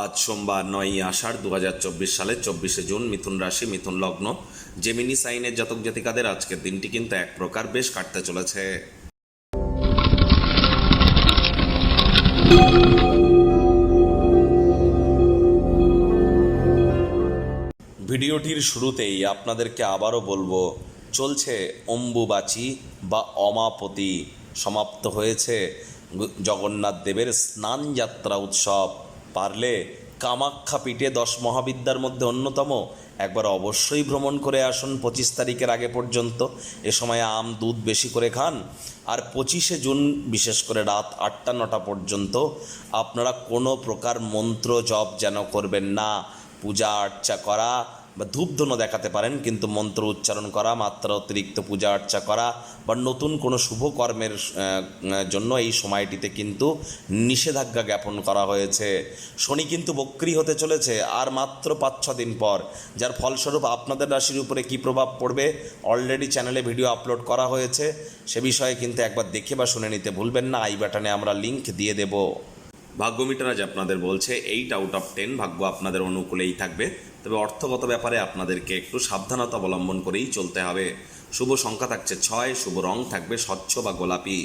আজ সোমবার নয়ই আষাঢ় দু হাজার চব্বিশ সালের চব্বিশে জুন মিথুন রাশি, মিথুন লগ্ন। জেমিনি সাইনের জাতক জাতিকাদের আজকের দিনটি কিন্তু এক প্রকার বেশ কাটতে চলেছে। ভিডিওটির শুরুতেই আপনাদেরকে আবারও বলব, চলছে অম্বুবাচী বা অমাপতি। সমাপ্ত হয়েছে জগন্নাথ দেবের স্নান যাত্রা উৎসব। পারলে কামাখ্যা পিঠে দশ মহাবিদ্যার মধ্যে অন্যতম। একবার অবশ্যই ভ্রমণ করে আসুন পঁচিশ তারিখের আগে পর্যন্ত। এ সময় আম, দুধ বেশি করে খান। আর পঁচিশে জুন, বিশেষ করে রাত আটটা, নটা পর্যন্ত আপনারা কোনো প্রকার মন্ত্র জপ যেন করবেন না। পূজা আর্চা করা বা ধূপধুনো দেখাতে পারেন, কিন্তু মন্ত্র উচ্চারণ করা, মাত্রা অতিরিক্ত পূজা আর্চা করা বা নতুন কোনো শুভ কর্মের জন্য এই সময়টিতে কিন্তু নিষেধাজ্ঞা জ্ঞাপন করা হয়েছে। শনি কিন্তু বক্রি হতে চলেছে, আর মাত্র পাঁচ ছ দিন পর, যার ফলস্বরূপ আপনাদের রাশির উপরে কী প্রভাব পড়বে অলরেডি চ্যানেলে ভিডিও আপলোড করা হয়েছে। সে বিষয়ে কিন্তু একবার দেখে বা শুনে নিতে ভুলবেন না আই বাটনে আমরা লিংক দিয়ে দেবো। ভাগ্যমিটার আজ আপনাদের বলছে এইট আউট অফ টেন ভাগ্য আপনাদের অনুকূলেই থাকবে। তবে অর্থগত ব্যাপারে আপনাদেরকে একটু সাবধানতা অবলম্বন করেই চলতে হবে। শুভ সংখ্যা থাকছে ছয়, শুভ রং থাকবে স্বচ্ছ বা গোলাপি।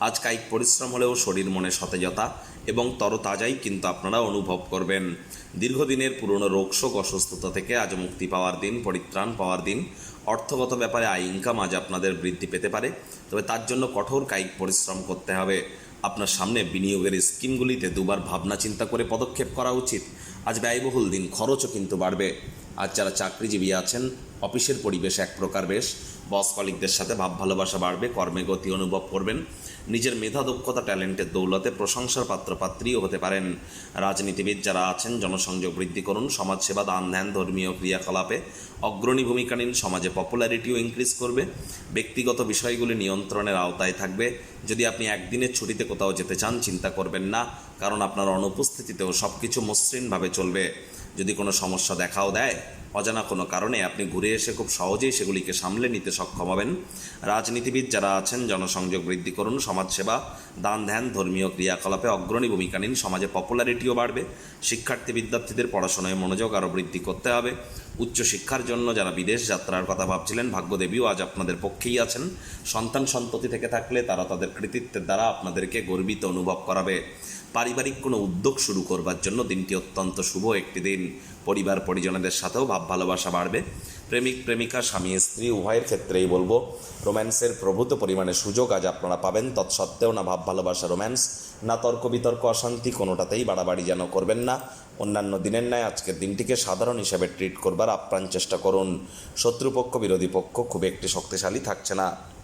আজ কায়িক পরিশ্রম হলেও শরীর মনে সতেজতা এবং তরতাজাই কিন্তু আপনারা অনুভব করবেন। দীর্ঘদিনের পুরনো রোগশোক অসুস্থতা থেকে আজ মুক্তি পাওয়ার দিন, পরিত্রাণ পাওয়ার দিন। অর্থগত ব্যাপারে আয় ইনকাম আজ আপনাদের বৃদ্ধি পেতে পারে। তবে তার জন্য কঠোর কায়িক পরিশ্রম করতে হবে। আপনার সামনে বিনিয়োগের স্কিমগুলিতে দুবার ভাবনা চিন্তা করে পদক্ষেপ করা উচিত। আজ ব্যয়বহুল দিন, খরচও কিন্তু বাড়বে। আজ যারা চাকরিজীবী আছেন, অফিসের পরিবেশ এক প্রকার বেশ। বস কলিকদের সাথে ভাব ভালোবাসা বাড়বে, কর্মে গতি অনুভব করবেন। নিজের মেধা, দক্ষতা, ট্যালেন্টের দৌলতে প্রশংসার পাত্রপাত্রীও হতে পারেন। রাজনীতিবিদ যারা আছেন, জনসংযোগ বৃদ্ধি করুন, সমাজসেবা, দান, ধ্যান, ধর্মীয় ক্রিয়াকলাপে অগ্রণী ভূমিকা নিন, সমাজে পপুলারিটিও ইনক্রিজ করবে। ব্যক্তিগত বিষয়গুলি নিয়ন্ত্রণের আওতায় থাকবে। যদি আপনি একদিনের ছুটিতে কোথাও যেতে চান, চিন্তা করবেন না, কারণ আপনার অনুপস্থিতিতেও সব কিছু মসৃণভাবে চলবে। যদি কোনো সমস্যা দেখাও দেয়, অজানা কোনো কারণে আপনি ঘুরে এসে খুব সহজেই সেগুলিকে সামলে নিতে সক্ষম হবেন। রাজনীতিবিদ যারা আছেন, জনসংযোগ বৃদ্ধি করুন, সমাজসেবা, দান ধ্যান, ধর্মীয় ক্রিয়াকলাপে অগ্রণী ভূমিকা নিন। সমাজে পপুলারিটিও বাড়বে। শিক্ষার্থী, বিদ্যার্থীদের পড়াশোনায় মনোযোগ আরও বৃদ্ধি করতে হবে। উচ্চশিক্ষার জন্য যারা বিদেশ যাত্রার কথা ভাবছিলেন, ভাগ্যদেবীও আজ আপনাদের পক্ষেই আছেন। সন্তান সন্ততি থেকে থাকলে তারা তাদের কৃতিত্বের দ্বারা আপনাদেরকে গর্বিত অনুভব করাবে। পারিবারিক কোনো উদ্যোগ শুরু করবার জন্য দিনটি অত্যন্ত শুভ একটি দিন। পরিবার পরিজনদের সাথেও ভাব ভালোবাসা বাড়বে। প্রেমিক, প্রেমিকা, স্বামী, স্ত্রী, উভয়ের ক্ষেত্রেই বলব, রোম্যান্সের প্রভূত পরিমাণে সুযোগ আজ আপনারা পাবেন। তৎসত্ত্বেও না ভাব, ভালোবাসা, রোম্যান্স, না তর্ক, বিতর্ক, অশান্তি, কোনোটাতেই বাড়াবাড়ি যেন করবেন না। অন্যান্য দিনের ন্যায় আজকের দিনটিকে সাধারণ হিসেবে ট্রিট করবার আপ্রাণ চেষ্টা করুন। শত্রুপক্ষ, বিরোধী পক্ষ খুব একটি শক্তিশালী থাকছে না।